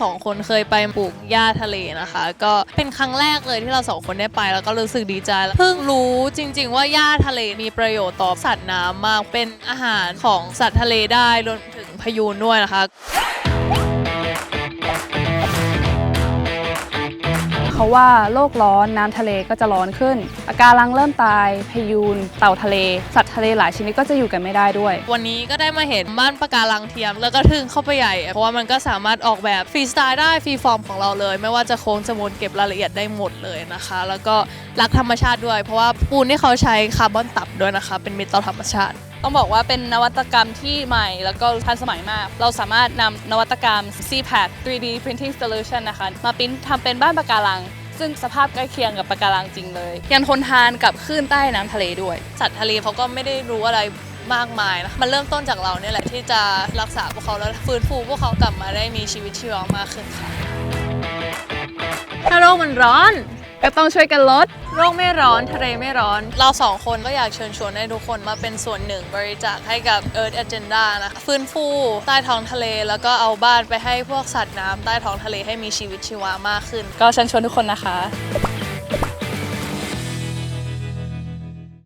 สองคนเคยไปปลูกหญ้าทะเลนะคะ ก็เป็นครั้งแรกเลยที่เราสองคนได้ไป แล้วก็รู้สึกดีใจเพิ่งรู้จริง ๆ ว่าหญ้าทะเลมีประโยชน์ต่อสัตว์น้ำมากเป็นอาหารของสัตว์ทะเลได้รวมถึงพยูนด้วยนะคะ เขาว่าโลกร้อนน้ำทะเลก็จะร้อนขึ้นปะการังเริ่มตายพยูนเต่าทะเล สัตว์ทะเลหลายชนิดก็จะอยู่กันไม่ได้ด้วย วันนี้ก็ได้มาเห็นบ้านปะการังเทียม แล้วก็ทึ่งเข้าไปใหญ่ เพราะว่ามันก็สามารถออกแบบฟรีสไตล์ได้ฟรีฟอร์มของเราเลย ไม่ว่าจะโค้งจะมนเก็บรายละเอียดได้หมดเลยนะคะ แล้วก็รักธรรมชาติด้วย เพราะว่าปูนที่เขาใช้คาร์บอนต่ำด้วยนะคะ เป็นมิตรต่อธรรมชาติ ต้องบอกว่าเป็นนวัตกรรมที่ใหม่แล้วก็ทันสมัยมาก เราสามารถนำนวัตกรรม CPAT 3D Printing Solution นะคะ มาปริ้นทำเป็นบ้านปะการัง ซึ่งสภาพใกล้เคียงกับปะการังจริงเลย ยังทนทานกับคลื่นใต้น้ำทะเลด้วย สัตว์ทะเลเขาก็ไม่ได้รู้อะไรมากมายนะ มันเริ่มต้นจากเราเนี่ยแหละที่จะรักษาพวกเขาแล้วฟื้นฟูพวกเขากลับมาได้มีชีวิตชีวามากขึ้นค่ะถ้าโลกมันร้อน ก็ต้องช่วยกันลด โลกไม่ร้อนทะเลไม่ร้อน เราสองคนก็อยากเชิญชวนให้ทุกคนมาเป็นส่วนหนึ่งบริจาคให้กับ Earth Agenda นะคะฟื้นฟูใต้ท้องทะเล แล้วก็เอาบ้านไปให้พวกสัตว์น้ำใต้ท้องทะเลให้มีชีวิตชีวามากขึ้น ก็เชิญชวนทุกคนนะคะ